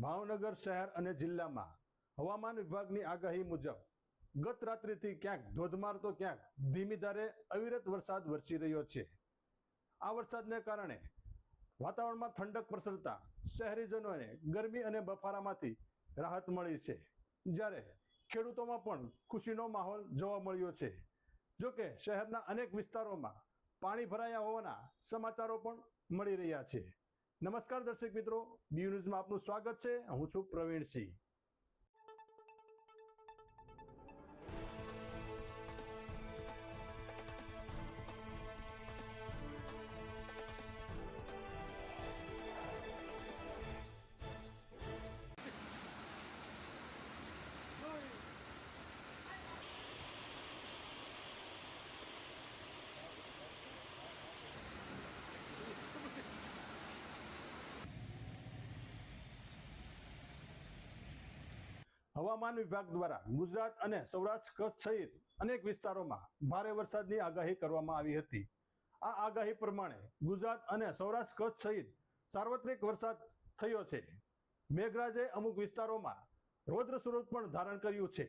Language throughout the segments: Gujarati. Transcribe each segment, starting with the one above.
ભાવનગર શહેર અને જિલ્લામાં હવામાન વિભાગની આગાહી મુજબ ગત રાત્રિથી ક્યાંક ધોધમાર તો ક્યાંક ધીમી ધારે અવિરત વરસાદ વરસી રહ્યો છે. આ વરસાદને કારણે વાતાવરણમાં ઠંડક પ્રસરતા શહેરીજનોને ગરમી અને બફારામાંથી રાહત મળી છે. જ્યારે ખેડૂતોમાં પણ ખુશીનો માહોલ જોવા મળ્યો છે. જોકે શહેરના અનેક વિસ્તારોમાં પાણી ભરાયા હોવાના સમાચારો પણ મળી રહ્યા છે. નમસ્કાર દર્શક મિત્રો બી ન્યૂઝમાં આપનું સ્વાગત છે. હું છું પ્રવીણસિંહ હવામાન વિભાગ દ્વારા ગુજરાત અને સૌરાષ્ટ્ર કચ્છ સહિત અનેક વિસ્તારોમાં ભારે વરસાદની આગાહી કરવામાં આવી હતી. આ આગાહી પ્રમાણે ગુજરાત અને સૌરાષ્ટ્ર કચ્છ સહિત સાર્વત્રિક વરસાદ થયો છે. મેઘરાજે અમુક વિસ્તારોમાં રૌદ્ર સ્વરૂપ પણ ધારણ કર્યું છે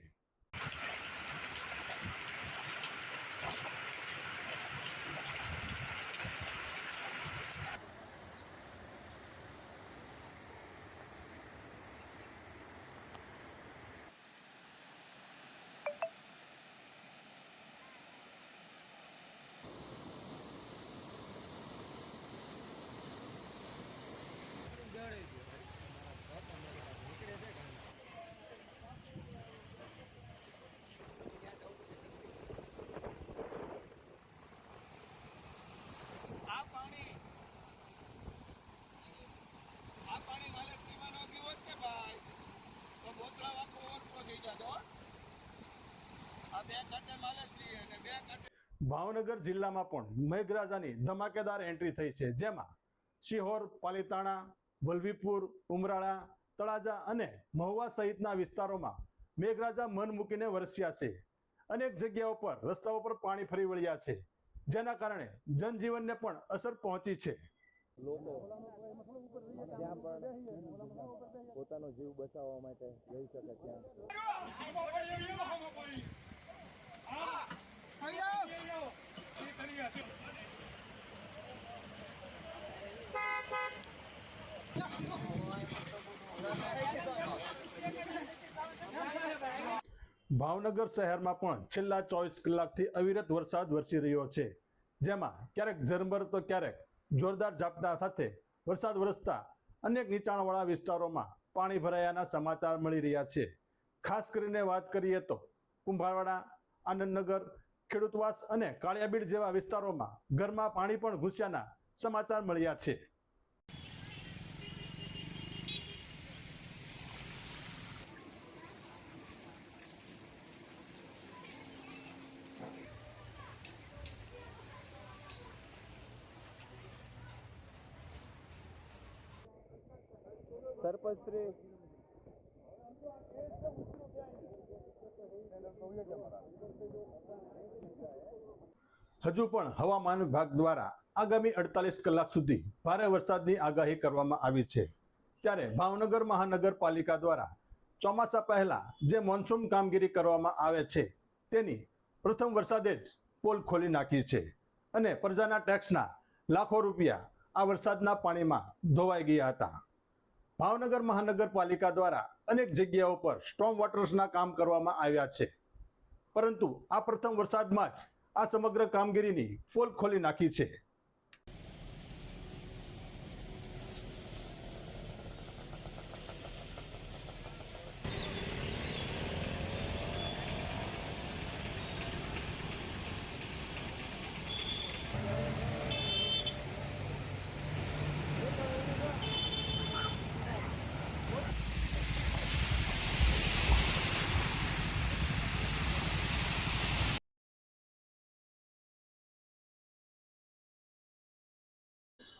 આ પાણી આ પાણી માલે સ્ટીમર નો ગયું હોત ને ભાઈ તો બોતલા આખો ઓવરફ્લો થઈ જતો હો. આ બે કટ્ટે માલે સ્ટી અને બે કટ્ટે ભાવનગર જિલ્લામાં પણ મેઘરાજાની ધમાકેદાર એન્ટ્રી થઈ છે, જેમાં શિહોર, પાલીતાણા, વલભીપુર, ઉમરાળા, તળાજા અને મહુવા સહિતના વિસ્તારોમાં મેઘરાજા મન મૂકીને વરસ્યા છે. અનેક જગ્યાઓ પર, રસ્તાઓ પર પાણી ફરી વળ્યા છે, જેના કારણે જનજીવનને પણ અસર પહોંચી છે. લોકો જ્યાં પણ પોતાનો જીવ બચાવવા માટે જઈ શકે ત્યાં. ભાવનગર શહેરમાં પણ છેલ્લા ચોવીસ કલાકથી અવિરત વરસાદ વરસી રહ્યો છે. જેમાં ક્યારેક ઝરમર તો ક્યારેક જોરદાર ઝાપટા સાથે વરસાદ વરસતા અનેક નીચાણવાળા વિસ્તારોમાં પાણી ભરાયાના સમાચાર મળી રહ્યા છે. ખાસ કરીને વાત કરીએ તો કુંભારવાડા, આનંદનગર, ખેડૂતવાસ અને કાળિયાબીડ જેવા વિસ્તારોમાં ઘરમાં પાણી પણ ઘૂસ્યાના સમાચાર મળ્યા છે. સરપંચ શ્રી. હજુ પણ હવામાન વિભાગ દ્વારા આગામી અડતાલીસ કલાક સુધી ભારે વરસાદની આગાહી કરવામાં આવી છે. ત્યારે ભાવનગર મહાનગરપાલિકા દ્વારા ચોમાસા પહેલા જે મોન્સૂન કામગીરી કરવામાં આવે છે, તેની પ્રથમ વરસાદે જ પોલ ખોલી નાખી છે અને પ્રજાના ટેક્સના લાખો રૂપિયા આ વરસાદના પાણીમાં ધોવાઈ ગયા હતા. ભાવનગર મહાનગરપાલિકા દ્વારા અનેક જગ્યાઓ પર સ્ટ્રોમ વોટર્સના કામ કરવામાં આવ્યા છે. પરંતુ આ પ્રથમ વરસાદમાં જ આ સમગ્ર કામગીરીની પોલ ખોલી નાખી છે.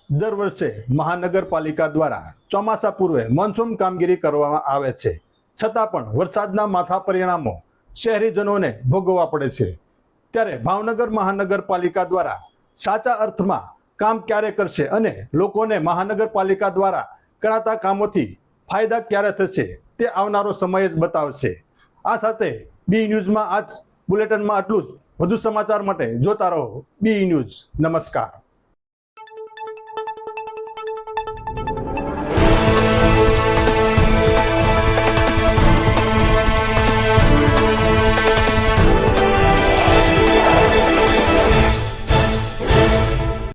દર વર્ષે મહાનગરપાલિકા દ્વારા ચોમાસા પૂર્વે મોન્સૂન કામગીરી કરવામાં આવે છે. છતાં પણ વરસાદના માથા પરિણામો શહેરીજનોને ભોગવવા પડે છે. ત્યારે ભાવનગર મહાનગરપાલિકા દ્વારા સાચા અર્થમાં કામ ક્યારે કરશે અને લોકોને મહાનગરપાલિકા દ્વારા કરાતા કામોથી ફાયદા ક્યારે થશે તે આવનારો સમય જ બતાવશે. આ સાથે બી ન્યૂઝમાં આજ બુલેટિનમાં આટલું જ. વધુ સમાચાર માટે જોતા રહો બી ન્યૂઝ. નમસ્કાર.